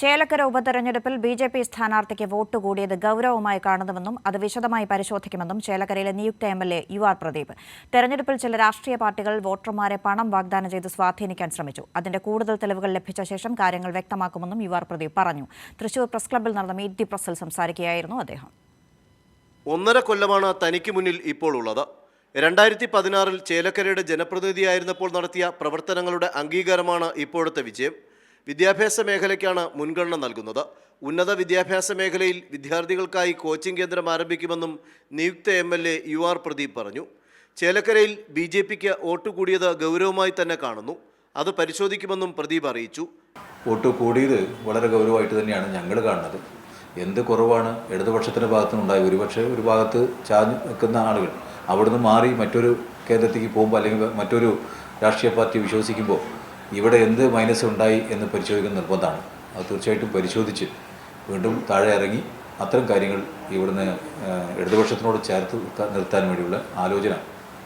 ചേലക്കര ഉപതെരഞ്ഞെടുപ്പിൽ B J P സ്ഥാനാർത്ഥിക്ക് vote കൂടിയത് ഗൗരവമായി കാണുന്നുവെന്നും അത് വിശദമായി പരിശോധിക്കുമെന്നും ചേലക്കരയിലെ നിയുക്ത M L A U R Pradeep. തെരഞ്ഞെടുപ്പിൽ ചില രാഷ്ട്രീയ പാർട്ടികൾ വോട്ടർമാരെ പണം വാഗ്ദാനം ചെയ്ത് സ്വാധീനിക്കാൻ ശ്രമിച്ചു. അതിന്റെ കൂടുതൽ തെളിവുകൾ ലഭിച്ച ശേഷം കാര്യങ്ങൾ വ്യക്തമാക്കുമെന്നും യു ആർ പ്രദീപ് പറഞ്ഞു. തൃശൂർ പ്രസ് ക്ലബ്ബിൽ നടന്ന ദി പ്രസിൽ സംസാരിക്കുകയായിരുന്നു അദ്ദേഹം. ഒന്നര കൊല്ലമാണ് തനിക്ക് മുന്നിൽ ഇപ്പോൾ ഉള്ളത്. രണ്ടായിരത്തി പതിനാറിൽ ചേലക്കരയുടെ ജനപ്രതിനിധിയായിരുന്നപ്പോൾ നടത്തിയ പ്രവർത്തനങ്ങളുടെ അംഗീകാരമാണ് ഇപ്പോഴത്തെ വിജയം. വിദ്യാഭ്യാസ മേഖലയ്ക്കാണ് മുൻഗണന നൽകുന്നത്. ഉന്നത വിദ്യാഭ്യാസ മേഖലയിൽ വിദ്യാർത്ഥികൾക്കായി കോച്ചിംഗ് കേന്ദ്രം ആരംഭിക്കുമെന്നും നിയുക്ത M L A U R Pradeep പറഞ്ഞു. ചേലക്കരയിൽ ബി ജെ പിക്ക് വോട്ട് കൂടിയത് ഗൗരവമായി തന്നെ കാണുന്നു. അത് പരിശോധിക്കുമെന്നും പ്രദീപ് അറിയിച്ചു. വോട്ട് കൂടിയത് വളരെ ഗൗരവമായിട്ട് തന്നെയാണ് ഞങ്ങൾ കാണുന്നത്. എന്ത് കുറവാണ്? ഇടതുപക്ഷത്തിന്റെ ഭാഗത്തുനിന്നുണ്ടായി ഒരുപക്ഷെ ഒരു ഭാഗത്ത് ചാഞ്ഞു നിൽക്കുന്ന ആളുകൾ അവിടുന്ന് മാറി മറ്റൊരു കേന്ദ്രത്തേക്ക് പോകുമ്പോൾ അല്ലെങ്കിൽ മറ്റൊരു രാഷ്ട്രീയ പാർട്ടി വിശ്വസിക്കുമ്പോൾ ഇവിടെ എന്ത് മൈനസ് ഉണ്ടായി എന്ന് പരിശോധിക്കുന്ന നിർബന്ധമാണ്. അത് തീർച്ചയായിട്ടും പരിശോധിച്ച് വീണ്ടും താഴെ ഇറങ്ങി അത്തരം കാര്യങ്ങൾ ഇവിടുന്ന് ഇടതുപക്ഷത്തിനോട് ചേർത്ത് നിർത്താൻ വേണ്ടിയുള്ള ആലോചന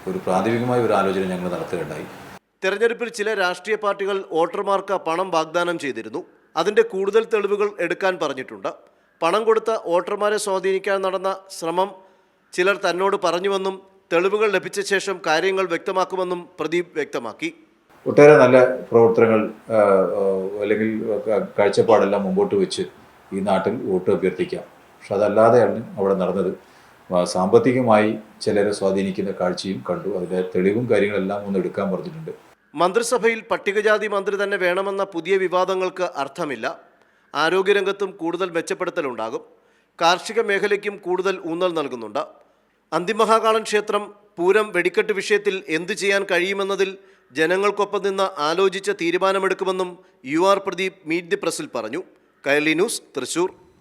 ഒരു പ്രാഥമികമായ ഒരു ആലോചന ഞങ്ങൾ നടത്തുകയുണ്ടായി. തെരഞ്ഞെടുപ്പിൽ ചില രാഷ്ട്രീയ പാർട്ടികൾ വോട്ടർമാർക്ക് പണം വാഗ്ദാനം ചെയ്തിരുന്നു. അതിന്റെ കൂടുതൽ തെളിവുകൾ എടുക്കാൻ പറഞ്ഞിട്ടുണ്ട്. പണം കൊടുത്ത വോട്ടർമാരെ സ്വാധീനിക്കാൻ നടന്ന ശ്രമം ചിലർ തന്നോട് പറഞ്ഞുവെന്നും തെളിവുകൾ ലഭിച്ച ശേഷം കാര്യങ്ങൾ വ്യക്തമാക്കുമെന്നും പ്രദീപ് വ്യക്തമാക്കി. ഒട്ടേറെ നല്ല പ്രവർത്തനങ്ങൾ അല്ലെങ്കിൽ കാഴ്ചപ്പാടെല്ലാം മുമ്പോട്ട് വെച്ച് ഈ നാട്ടിൽ വോട്ട് അഭ്യർത്ഥിക്കാം. പക്ഷെ അതല്ലാതെയാണ് അവിടെ നടന്നത്. സാമ്പത്തികമായി ചിലരെ സ്വാധീനിക്കുന്ന കാഴ്ചയും കണ്ടു. അതിന്റെ തെളിവും കാര്യങ്ങളെല്ലാം ഒന്ന് എടുക്കാൻ പറഞ്ഞിട്ടുണ്ട്. മന്ത്രിസഭയിൽ പട്ടികജാതി മന്ത്രി തന്നെ വേണമെന്ന പുതിയ വിവാദങ്ങൾക്ക് അർത്ഥമില്ല. ആരോഗ്യരംഗത്തും കൂടുതൽ മെച്ചപ്പെടുത്തലുണ്ടാകും. കാർഷിക മേഖലയ്ക്കും കൂടുതൽ ഊന്നൽ നൽകുന്നുണ്ട്. അന്തിമഹാകാളൻ ക്ഷേത്രം പൂരം വെടിക്കെട്ട് വിഷയത്തിൽ എന്തു ചെയ്യാൻ കഴിയുമെന്നതിൽ ജനങ്ങൾക്കൊപ്പം നിന്ന് ആലോചിച്ച തീരുമാനമെടുക്കുമെന്നും you are Pradeep meet the പ്രസിൽ പറഞ്ഞു. കയർലി ന്യൂസ് തൃശൂർ.